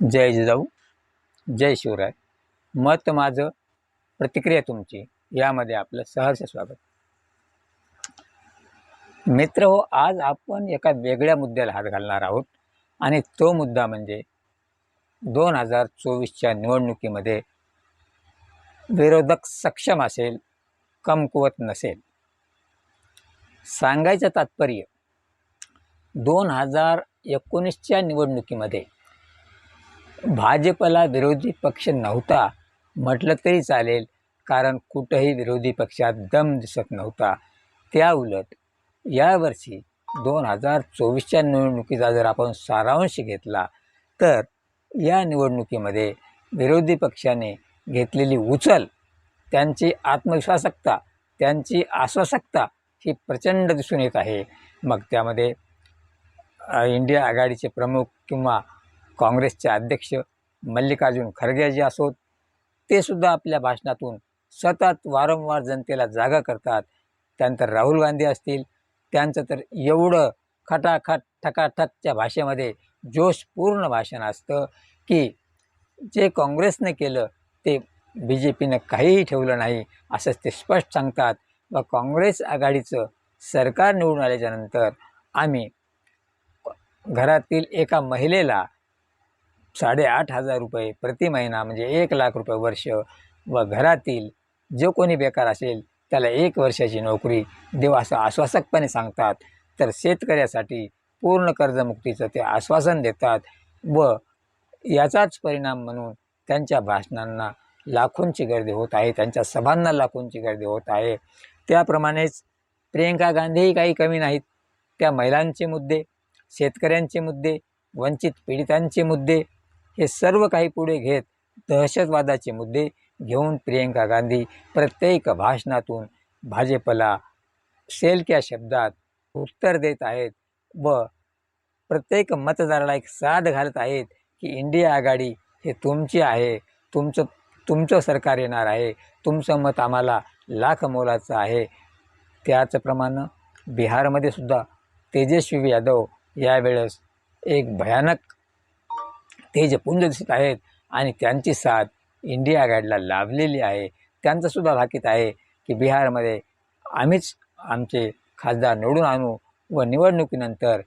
जय जिजाऊ जय शिवराय. मत माझं प्रतिक्रिया तुमची यामध्ये आपलं सहर्ष स्वागत. मित्र हो आज आपण एका वेगळ्या मुद्द्याला हात घालणार आहोत. आणि तो मुद्दा म्हणजे दोन हजार चोवीसच्या निवडणुकीमध्ये विरोधक सक्षम असेल कमकुवत नसेल. सांगायचं तात्पर्य दोन हजार एकोणीसच्या निवडणुकीमध्ये भाजपला विरोधी पक्ष नव्हता म्हटलं तरी चालेल कारण कुठंही विरोधी पक्षात दम दिसत नव्हता. त्या उलट यावर्षी दोन हजार चोवीसच्या निवडणुकीचा जर आपण सारांश घेतला तर या निवडणुकीमध्ये विरोधी पक्षाने घेतलेली उचल त्यांची आत्मविश्वासकता त्यांची आश्वासकता ही प्रचंड दिसून येत आहे. मग त्यामध्ये इंडिया आघाडीचे प्रमुख किंवा काँग्रेसचे अध्यक्ष मल्लिकार्जुन खरगेजी असोत ते सुद्धा आपल्या भाषणातून सतत वारंवार जनतेला जागा करतात. त्यानंतर राहुल गांधी असतील त्यांचं तर एवढं खटाखट ठकाठकच्या भाषेमध्ये जोशपूर्ण भाषण असतं की जे काँग्रेसने केलं ते बी जे पीनं काहीही ठेवलं नाही असंच ते स्पष्ट सांगतात. व काँग्रेस आघाडीचं सरकार निवडून आल्याच्यानंतर आम्ही घरातील एका महिलेला साडेआठ हजार रुपये प्रति महिना म्हणजे एक लाख रुपये वर्ष व घरातील जो कोणी बेकार असेल त्याला एक वर्षाची नोकरी देऊ असं आश्वासकपणे सांगतात. तर शेतकऱ्यासाठी पूर्ण कर्जमुक्तीचं ते आश्वासन देतात व याचाच परिणाम म्हणून त्यांच्या भाषणांना लाखोंची गर्दी होत आहे त्यांच्या सभांना लाखोंची गर्दी होत आहे. त्याप्रमाणेच प्रियंका गांधीही काही कमी नाहीत. त्या महिलांचे मुद्दे शेतकऱ्यांचे मुद्दे वंचित पीडितांचे मुद्दे हे सर्व काही पुढे घेत दहशतवादाचे मुद्दे घेऊन प्रियंका गांधी प्रत्येक भाषणातून भाजपला सेलक्या शब्दात उत्तर देत आहेत व प्रत्येक मतदाराला एक साथ घालत आहेत की इंडिया आघाडी हे तुमची आहे तुमचं तुमचं सरकार येणार आहे तुमचं मत आम्हाला लाख मोलाचं आहे. त्याचप्रमाणे बिहारमध्ये सुद्धा तेजस्वी यादव यावेळेस एक भयानक तेजपुंज दिसत आहेत आणि त्यांची साथ इंडिया आघाडीला लाभलेली आहे त्यांचंसुद्धा भाकीत आहे की बिहारमध्ये आम्हीच आमचे खासदार निवडून आणू व निवडणुकीनंतर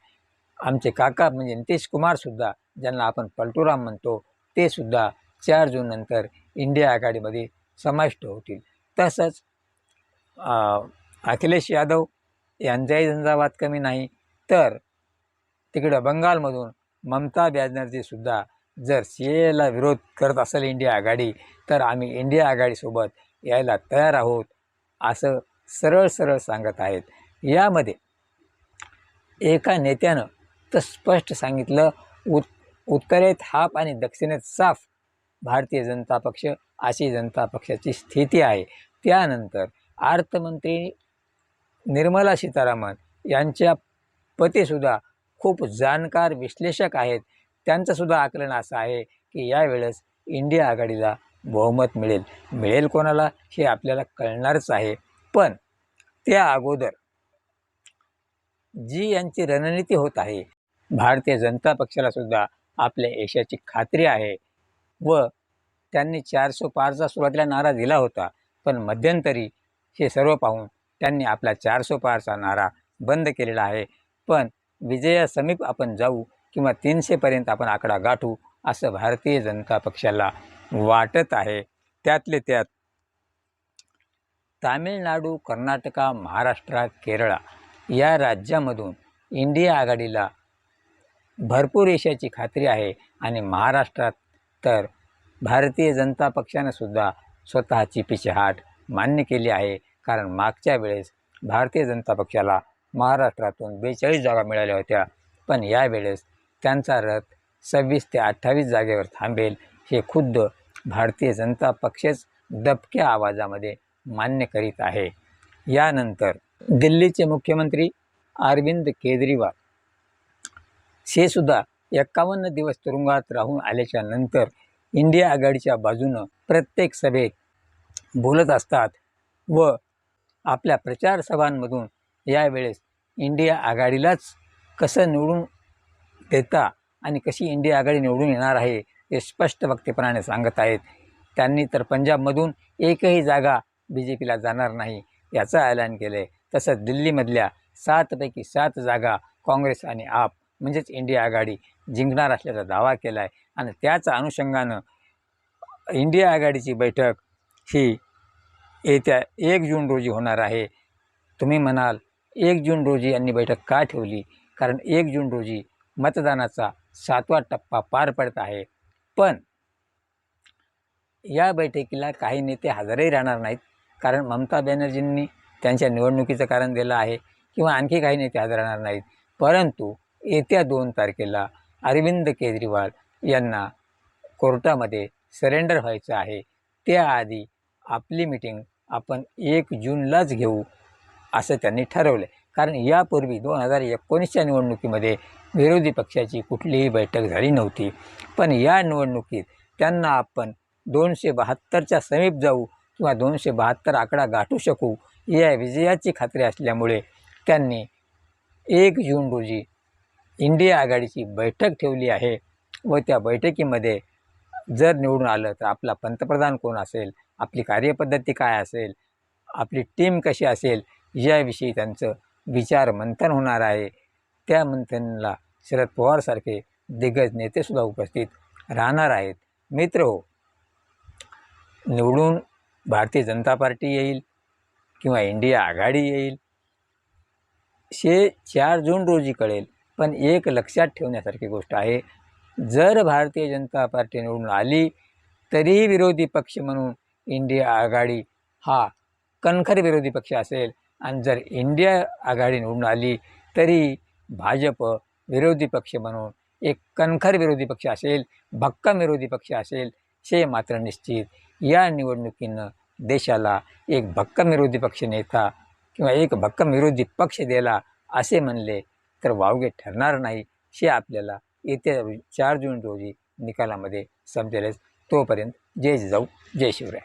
आमचे काका म्हणजे नितीश कुमारसुद्धा ज्यांना आपण पलटुराम म्हणतो ते सुद्धा चार जूननंतर इंडिया आघाडीमध्ये समाविष्ट होतील. तसंच अखिलेश यादव यांचाही झंझावात कमी नाही तर तिकडं बंगालमधून ममता बॅनर्जीसुद्धा जर सी एला विरोध करत असेल इंडिया आघाडी तर आम्ही इंडिया आघाडीसोबत यायला तयार आहोत असं सरळ सरळ सांगत आहेत. यामध्ये एका नेत्यानं तर स्पष्ट सांगितलं उत् उत्तरेत हाप आणि दक्षिणेत साफ भारतीय जनता पक्ष अशी जनता पक्षाची स्थिती आहे. त्यानंतर अर्थमंत्री निर्मला सीतारामन यांच्या पतीसुद्धा खूप जाणकार विश्लेषक आहेत. त्यांचंसुद्धा आकलन असं आहे की यावेळेस इंडिया आघाडीला बहुमत मिळेल. मिळेल कोणाला? हे आपल्याला कळणारच आहे. पण त्या अगोदर जी यांची रणनीती होत आहे भारतीय जनता पक्षाला सुद्धा आपल्या यशाची खात्री आहे व त्यांनी चारसो पारचा सुरुवातीला नारा दिला होता पण मध्यंतरी हे सर्व पाहून त्यांनी आपला चारसो पारचा नारा बंद केलेला आहे. पण विजया समीप आपण जाऊ किंवा तीनशेपर्यंत आपण आकडा गाठू असं भारतीय जनता पक्षाला वाटत आहे. त्यातले त्यात तामिळनाडू कर्नाटका महाराष्ट्र केरळा या राज्यामधून इंडिया आघाडीला भरपूर यशाची खात्री आहे आणि महाराष्ट्रात तर भारतीय जनता पक्षानं सुद्धा स्वतःची पिछेहाट मान्य केली आहे. कारण मागच्या वेळेस भारतीय जनता पक्षाला महाराष्ट्रातून बेचाळीस जागा मिळाल्या होत्या. पण यावेळेस त्यांचा रथ सव्वीस ते अठ्ठावीस जागेवर थांबेल. हे खुद्द भारतीय जनता पक्षच दबक्या आवाजामध्ये मान्य करीत आहे. यानंतर दिल्लीचे मुख्यमंत्री अरविंद केजरीवाल. हे सुद्धा एक्कावन्न दिवस तुरुंगात राहून आल्याच्यानंतर इंडिया आघाडीच्या बाजूनं प्रत्येक सभेत बोलत असतात व आपल्या प्रचार सभांमधून यावेळेस इंडिया आघाडीलाच कसं निवडून देता आणि कशी इंडिया आघाडी निवडून येणार आहे हे स्पष्ट वक्तेपणाने सांगत आहेत. त्यांनी तर पंजाबमधून एकही जागा बी जे पीला जाणार नाही याचं ऐलान केलं आहे तसंच दिल्लीमधल्या सातपैकी सात जागा काँग्रेस आणि आप म्हणजेच इंडिया आघाडी जिंकणार असल्याचा दावा केला आहे आणि त्याच अनुषंगानं इंडिया आघाडीची बैठक ही येत्या एक जून रोजी होणार आहे. तुम्ही म्हणाल एक जून रोजी यांनी बैठक का ठेवली? कारण एक जून रोजी मतदानाचा सातवा टप्पा पार पडत आहे. पण या बैठकीला काही नेते हजरही राहणार नाहीत. कारण ममता बॅनर्जींनी त्यांच्या निवडणुकीचं कारण दिलं आहे किंवा आणखी काही नेते हजर राहणार नाहीत. परंतु येत्या दोन तारखेला अरविंद केजरीवाल यांना कोर्टामध्ये सरेंडर व्हायचं आहे. त्याआधी आपली मिटिंग आपण एक जूनलाच घेऊ असं त्यांनी ठरवलं कारण यापूर्वी दोन हजार एकोणीसच्या निवडणुकीमध्ये विरोधी पक्षाची कुठलीही बैठक झाली नव्हती. पण या निवडणुकीत त्यांना आपण दोनशे बहात्तरच्या समीप जाऊ किंवा दोनशे बहात्तर आकडा गाठू शकू या विजयाची खात्री असल्यामुळे त्यांनी एक जून रोजी इंडिया आघाडीची बैठक ठेवली आहे व त्या बैठकीमध्ये जर निवडून आलं तर आपला पंतप्रधान कोण असेल आपली कार्यपद्धती काय असेल आपली टीम कशी असेल याविषयी त्यांचं विचार मंथन होणार आहे. त्या मंथनला शरद पवारसारखे दिग्गज नेतेसुद्धा उपस्थित राहणार आहेत. मित्र हो निवडून भारतीय जनता पार्टी येईल किंवा इंडिया आघाडी येईल शे चार जून रोजी कळेल. पण एक लक्षात ठेवण्यासारखी गोष्ट आहे जर भारतीय जनता पार्टी निवडून आली तरीही विरोधी पक्ष म्हणून इंडिया आघाडी हा कणखर विरोधी पक्ष असेल. आणि जर इंडिया आघाडी निवडून आली तरी भाजप विरोधी पक्ष म्हणून एक कणखर विरोधी पक्ष असेल भक्कम विरोधी पक्ष असेल हे मात्र निश्चित या निवडणुकीनं देशाला एक भक्कम विरोधी पक्ष नेता किंवा एक भक्कम विरोधी पक्ष दिला असे म्हणले तर वावगे ठरणार नाही हे आपल्याला येत्या चार जून रोजी निकालामध्ये समजेलच. तोपर्यंत जय जाऊ जय शिवराय.